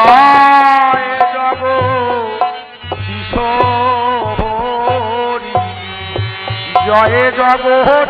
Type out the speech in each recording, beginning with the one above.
জয় jug কিশোরী জয় জগৎ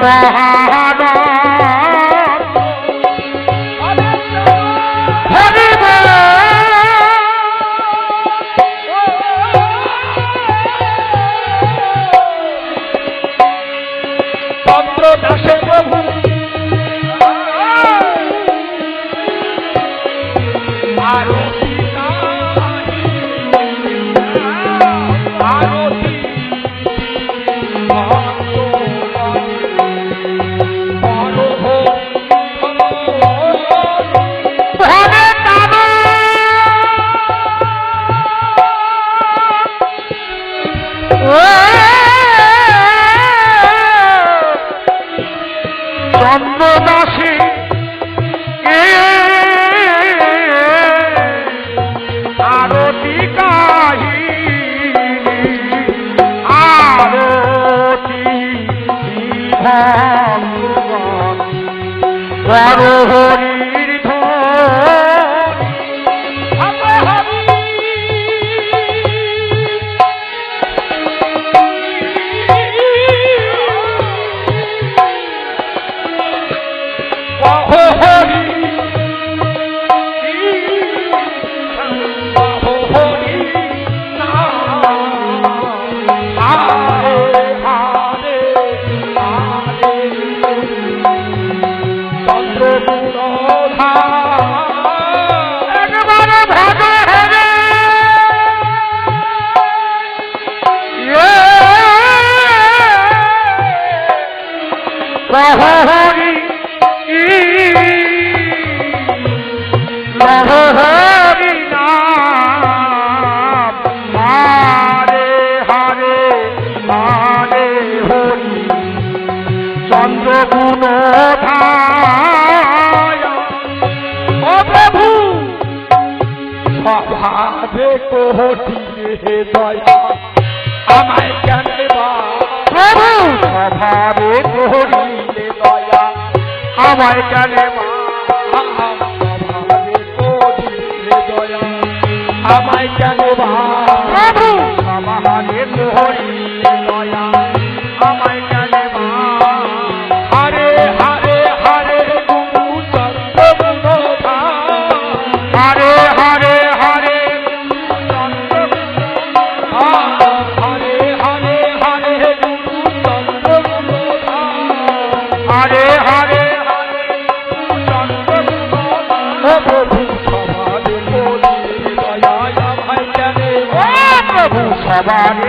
Bye. Bravo! সভাবে কোটি হে দয়া। আমায় কেন প্রভু! সভা আমার জানে আমার Bhagavan